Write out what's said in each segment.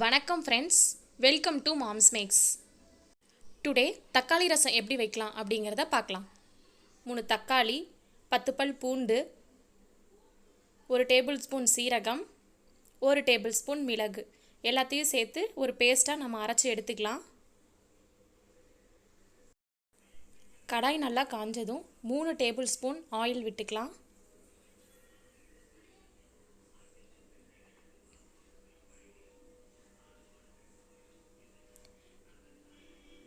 வணக்கம் friends welcome to mom's makes today தக்காளி ரசம் எப்படி வைக்கலாம் அப்படிங்கிறத பார்க்கலாம். மூணு தக்காளி பத்து பல் பூண்டு ஒரு டேபிள் ஸ்பூன் சீரகம் ஒரு டேபிள் ஸ்பூன் மிளகு. எல்லாத்தையும் சேர்த்து ஒரு பேஸ்ட்டாக நம்ம அரைச்சி எடுத்துக்கலாம். கடாய் நல்லா காஞ்சதும் மூணு டேபிள் ஸ்பூன் ஆயில் விட்டுக்கலாம்.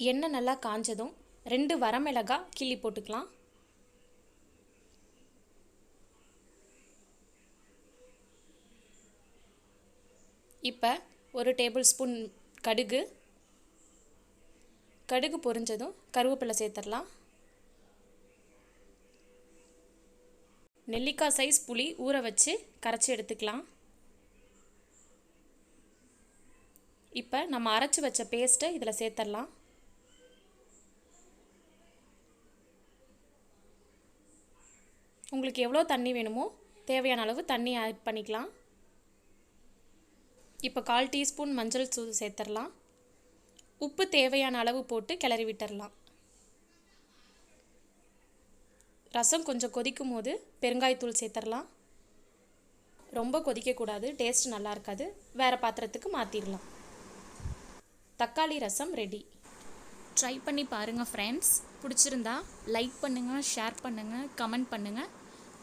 எண்ணெய் நல்லா காஞ்சதும் ரெண்டு வரமிளகா கிள்ளி போட்டுக்கலாம். இப்போ ஒரு டேபிள் ஸ்பூன் கடுகு. கடுகு பொரிஞ்சதும் கருவேப்பிலை சேர்த்துடலாம். நெல்லிக்காய் சைஸ் புளி ஊற வச்சு கரைச்சி எடுத்துக்கலாம். இப்போ நம்ம அரைச்சி வச்ச பேஸ்ட்டை இதில் சேர்த்துடலாம். உங்களுக்கு எவ்வளோ தண்ணி வேணுமோ தேவையான அளவு தண்ணி ஆட் பண்ணிக்கலாம். இப்போ கால் டீஸ்பூன் மஞ்சள் தூள் சேர்த்துடலாம் உப்பு தேவையான அளவு போட்டு கிளறி விட்டுடலாம் ரசம் கொஞ்சம் கொதிக்கும் போது பெருங்காயத்தூள் சேர்த்துடலாம் ரொம்ப கொதிக்கக்கூடாது டேஸ்ட் நல்லா இருக்காது. வேறு பாத்திரத்துக்கு மாற்றிடலாம் தக்காளி ரசம் ரெடி ட்ரை பண்ணி பாருங்கள் ஃப்ரெண்ட்ஸ் பிடிச்சிருந்தா லைக் பண்ணுங்கள் ஷேர் பண்ணுங்கள் கமெண்ட் பண்ணுங்கள்